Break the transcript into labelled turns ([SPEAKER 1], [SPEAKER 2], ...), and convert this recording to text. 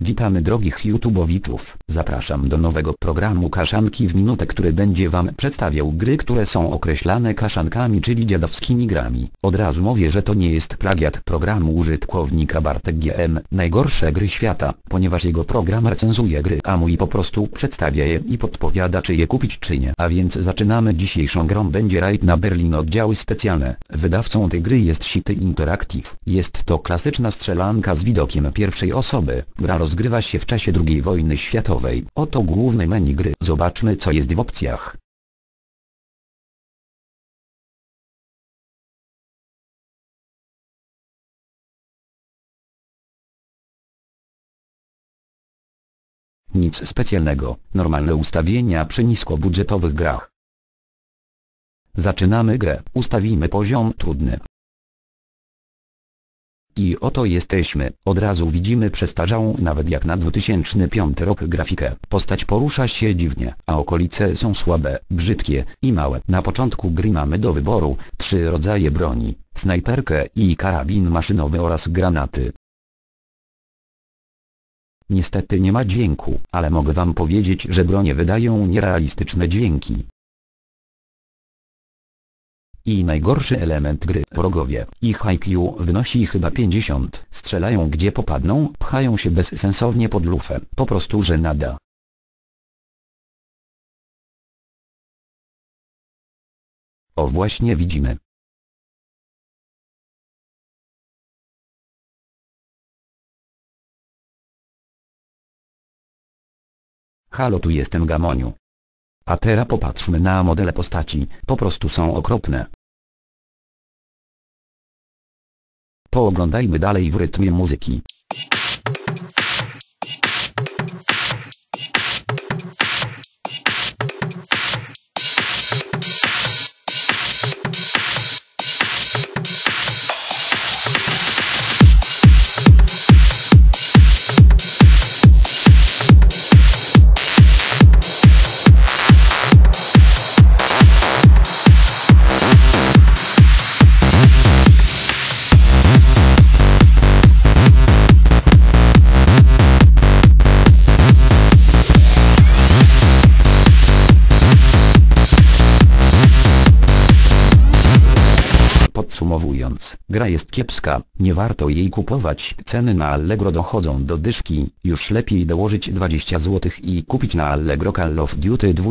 [SPEAKER 1] Witamy drogich YouTubowiczów. Zapraszam do nowego programu Kaszanki w minutę, który będzie wam przedstawiał gry, które są określane kaszankami, czyli dziadowskimi grami. Od razu mówię, że to nie jest plagiat programu użytkownika Bartek GM, najgorsze gry świata, ponieważ jego program recenzuje gry, a mój po prostu przedstawia je i podpowiada czy je kupić czy nie. A więc zaczynamy dzisiejszą grą będzie Raid na Berlin oddziały specjalne. Wydawcą tej gry jest City Interactive. Jest to klasyczna strzelanka z widokiem pierwszej osoby. Gra rozgrywa się w czasie II wojny światowej. Oto główne menu gry. Zobaczmy co jest w opcjach. Nic specjalnego, normalne ustawienia przy niskobudżetowych grach. Zaczynamy grę, ustawimy poziom trudny. I oto jesteśmy, od razu widzimy przestarzałą nawet jak na 2005 rok grafikę. Postać porusza się dziwnie, a okolice są słabe, brzydkie i małe. Na początku gry mamy do wyboru trzy rodzaje broni, snajperkę i karabin maszynowy oraz granaty. Niestety nie ma dźwięku, ale mogę wam powiedzieć, że bronie wydają nierealistyczne dźwięki. I najgorszy element gry, wrogowie. Ich IQ wynosi chyba 50. Strzelają gdzie popadną, pchają się bezsensownie pod lufę. Po prostu że nada. O właśnie widzimy. Halo tu jestem Gamoniu. A teraz popatrzmy na modele postaci, po prostu są okropne. Pooglądajmy dalej w rytmie muzyki. Podsumowując, gra jest kiepska, nie warto jej kupować. Ceny na Allegro dochodzą do dyszki, już lepiej dołożyć 20 zł i kupić na Allegro Call of Duty 2.